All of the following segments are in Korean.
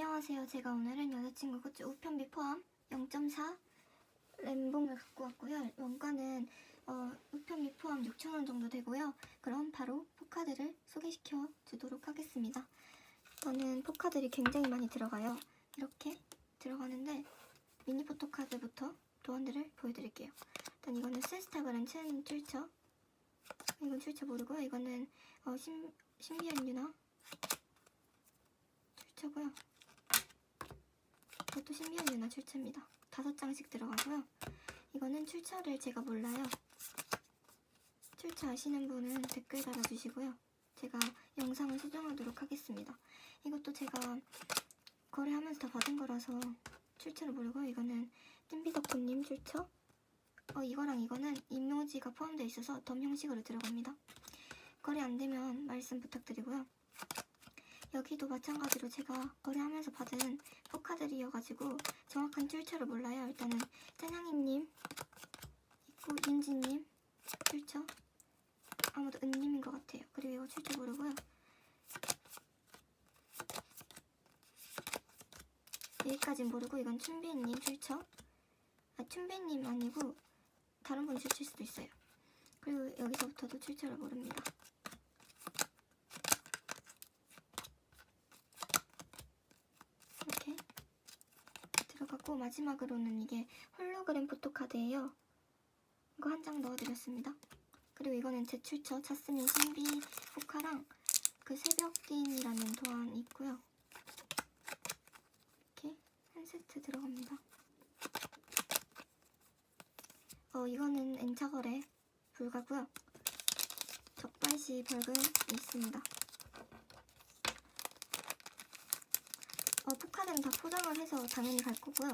안녕하세요. 제가 오늘은 여자친구 굿즈 우편비 포함 0.4 램봉을 갖고 왔고요. 원가는 어, 우편비 포함 6,000원 정도 되고요. 그럼 바로 포카드를 소개시켜 주도록 하겠습니다. 저는 포카들이 굉장히 많이 들어가요. 이렇게 들어가는데 미니 포토카드부터 도안들을 보여드릴게요. 일단 이거는 센스타그램 첸 출처 이건 출처 모르고요. 이거는 어, 신, 신비한 유나 출처고요. 이것도 신비한 유나 출처입니다. 다섯 장씩 들어가고요. 이거는 출처를 제가 몰라요. 출처 아시는 분은 댓글 달아주시고요. 제가 영상을 수정하도록 하겠습니다. 이것도 제가 거래하면서 다 받은 거라서 출처를 모르고요. 이거는 찐비덕분님 출처. 어, 이거랑 이거는 이모지가 포함되어 있어서 덤 형식으로 들어갑니다. 거래 안 되면 말씀 부탁드리고요. 여기도 마찬가지로 제가 거래하면서 받은 포카들이어가지고 정확한 출처를 몰라요. 일단은 짠향이님 있고 윤지님 출처 아무도 은님인 것 같아요. 그리고 이거 출처 모르고요. 여기까진 모르고 이건 춘비님 출처 아 춘비님 아니고 다른 분이 출처일 수도 있어요. 그리고 여기서부터도 출처를 모릅니다. 이렇게 들어가고 마지막으로는 이게 홀로그램 포토카드예요. 이거 한 장 넣어드렸습니다. 그리고 이거는 제 출처 자스민 신비 포카랑 그 새벽딘이라는 도안이 있고요. 이렇게 한 세트 들어갑니다. 어 이거는 N차 거래 불가고요. 적발시 벌금 있습니다. 어, 포카들은 다 포장을 해서 당연히 갈 거고요.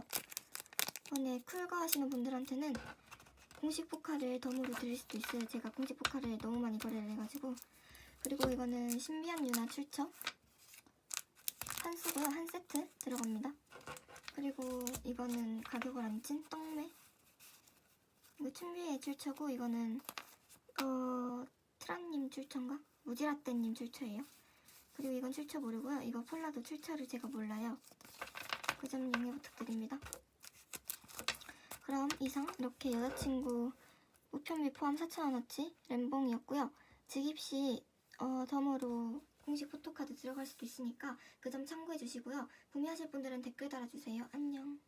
이번에 쿨거 하시는 분들한테는 공식 포카를 덤으로 드릴 수도 있어요. 제가 공식 포카를 너무 많이 거래를 해가지고. 그리고 이거는 신비한 유나 출처. 한 수고요. 한 세트 들어갑니다. 그리고 이거는 가격을 안찐 떡매. 이거 춘비의 출처고 이거는 어 트란님 출처인가? 무지라떼님 출처예요. 그리고 이건 출처 모르고요. 이거 폴라도 출처를 제가 몰라요. 그 점 양해 부탁드립니다. 그럼 이상 이렇게 여자친구 우편비 포함 4,000원어치 램봉이었고요. 즉입시 어, 덤으로 공식 포토카드 들어갈 수도 있으니까 그 점 참고해 주시고요. 구매하실 분들은 댓글 달아주세요. 안녕.